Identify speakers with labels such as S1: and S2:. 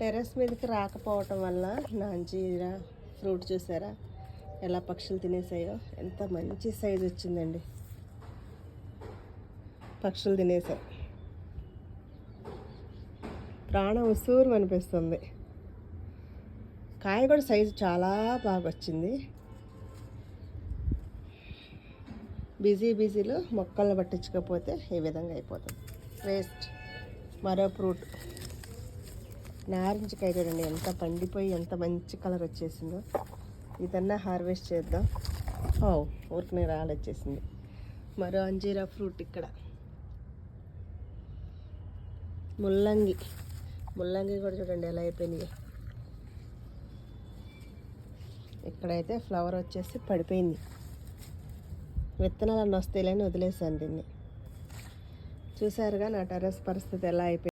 S1: Terrace మీదకి రాకపోవటం వల్ల నా అంజీరా ఫ్రూట్ చూసారా? ఎలా పక్షులు తినేసాయో? ఎంత మంచి సైజు వచ్చిందండి. పక్షులు తినేసాయి ప్రాణం ఉసూరు అనిపిస్తుంది. కాయ కూడా సైజు చాలా బాగా వచ్చింది. బిజీ బిజీలో మొక్కలను పట్టించకపోతే ఈ విధంగా అయిపోతుంది. వేస్ట్. మరో ఫ్రూట్. నారింజకాయ చూడండి ఎంత పండిపోయి ఎంత మంచి కలర్ వచ్చేసిందో. ఇదన్నా హార్వెస్ట్ చేద్దాం. ఓ ఊరికి రాళ్ళు వచ్చేసింది. మరో అంజీరా ఫ్రూట్ ఇక్కడ. ముల్లంగి. ముల్లంగి కూడా చూడండి ఎలా అయిపోయింది ఇక్కడైతే ఫ్లవర్ వచ్చేసి పడిపోయింది. విత్తనాలు అన్నీ వస్తాయిలేని వదిలేసాను దీన్ని. చూసారుగా నా టెర్రస్ పరిస్థితి ఎలా అయిపోయింది.